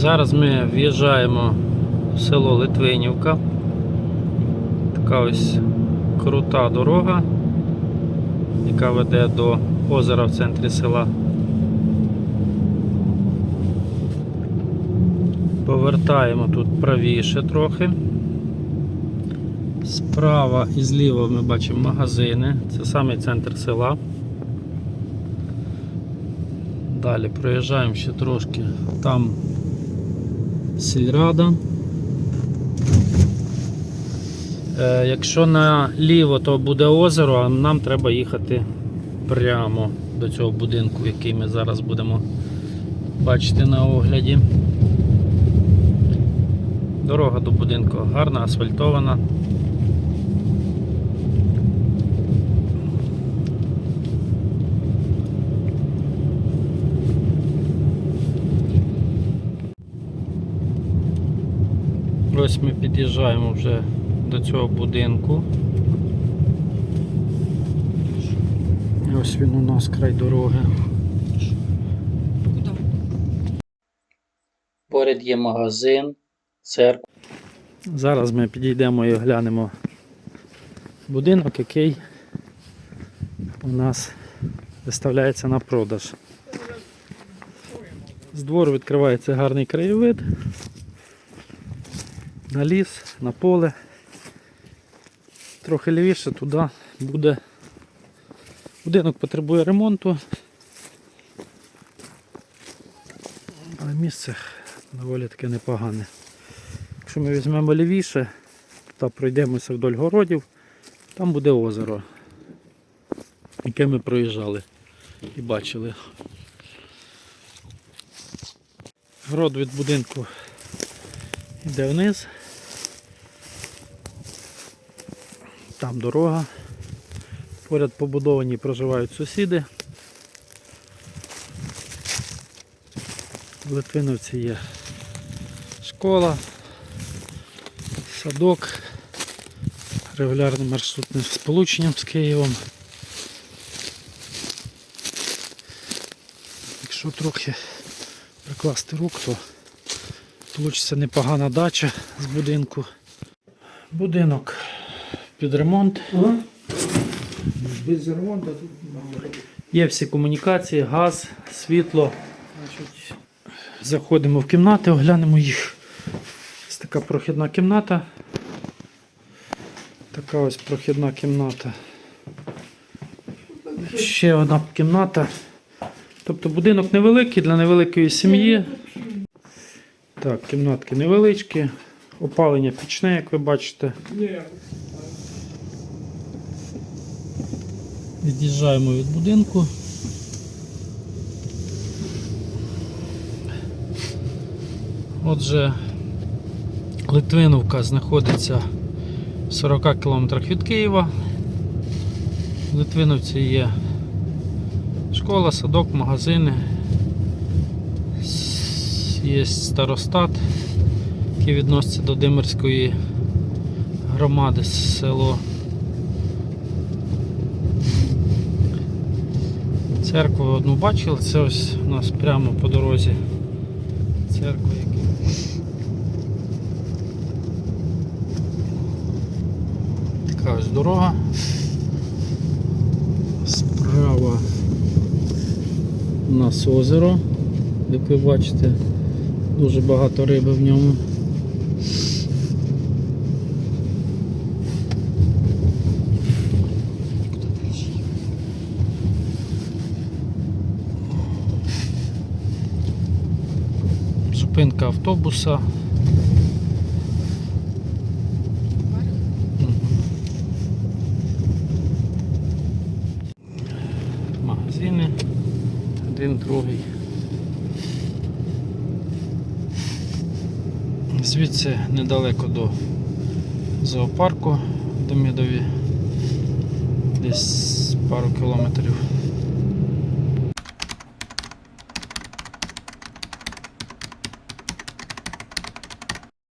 Зараз ми в'їжджаємо в село Литвинівка. Така ось крута дорога, яка веде до озера в центрі села. Повертаємо тут правіше трохи. Справа і зліва ми бачимо магазини. Це самий центр села. Далі проїжджаємо ще трошки. Там сільрада. Е, якщо наліво, то буде озеро, а нам треба їхати прямо до цього будинку, який ми зараз будемо бачити на огляді. Дорога до будинку гарна, асфальтована. Ось ми під'їжджаємо вже до цього будинку. Ось він у нас край дороги. Поряд є магазин, церква. Зараз ми підійдемо і оглянемо будинок, який у нас виставляється на продаж. З двору відкривається гарний краєвид на ліс, на поле. Трохи лівіше туди буде. Будинок потребує ремонту. Але місце доволі таке непогане. Якщо ми візьмемо лівіше та пройдемося вдоль городів, там буде озеро, яке ми проїжджали і бачили. Город від будинку йде вниз. Там дорога. Поряд побудовані проживають сусіди. В Литвиновці є школа, садок, регулярним маршрутним сполученням з Києвом. Якщо трохи прикласти рук, то Получиться непогана дача з будинку. Будинок під ремонт. Без ремонту тут. Є всі комунікації, газ, світло. Значить, заходимо в кімнати, оглянемо їх. Ось така прохідна кімната. Така ось прохідна кімната. Ще одна кімната. Тобто будинок невеликий для невеликої сім'ї. Так, кімнатки невеличкі, опалення пічне, як ви бачите. Від'їжджаємо від будинку. Отже, Литвиновка знаходиться в 40 кілометрах від Києва. В Литвиновці є школа, садок, магазини. Є старостат, який відноситься до Димирської громади село. Церкву одну бачили, це ось у нас прямо по дорозі. Церква яка. Така ось дорога. Справа у нас озеро, як ви бачите, дуже багато риби в ньому. Зупинка автобуса. Магазини. Один, другий. Звідси недалеко до зоопарку в Демидові. Десь пару кілометрів.